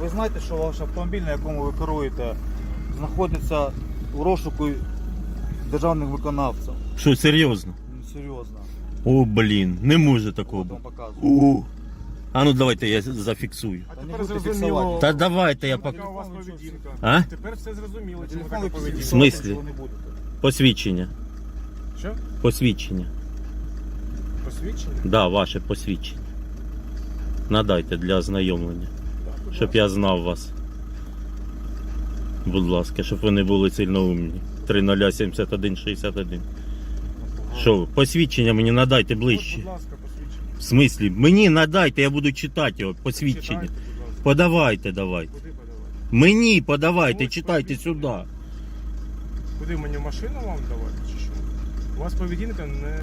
ви знаєте, що ваш автомобіль, на якому ви керуєте, знаходиться у розшуку державних виконавців? Що, серйозно? Ну, серйозно. О, блін, не може такого вам показую. О. А ну давайте я зафіксую. А тепер зрозуміло. Та давайте я пок... Яка у вас поведінка? А? Тепер все зрозуміло, чому така ви поведінка. В смислі? не будете. Посвідчення. Що? Посвідчення. Посвідчення? Да, ваше посвідчення. Надайте для ознайомлення. Щоб я знав вас. Будь ласка, щоб ви не були сильно умні. 307161. Що, посвідчення мені надайте ближче. Будь ласка, посвідчення. В смислі? Мені надайте, я буду читати його, посвідчення. Читайте, будь ласка. Подавайте, давайте. Куди подавати? Мені подавайте, Ось читайте сюди. Куди мені машину вам давати чи що? У вас поведінка не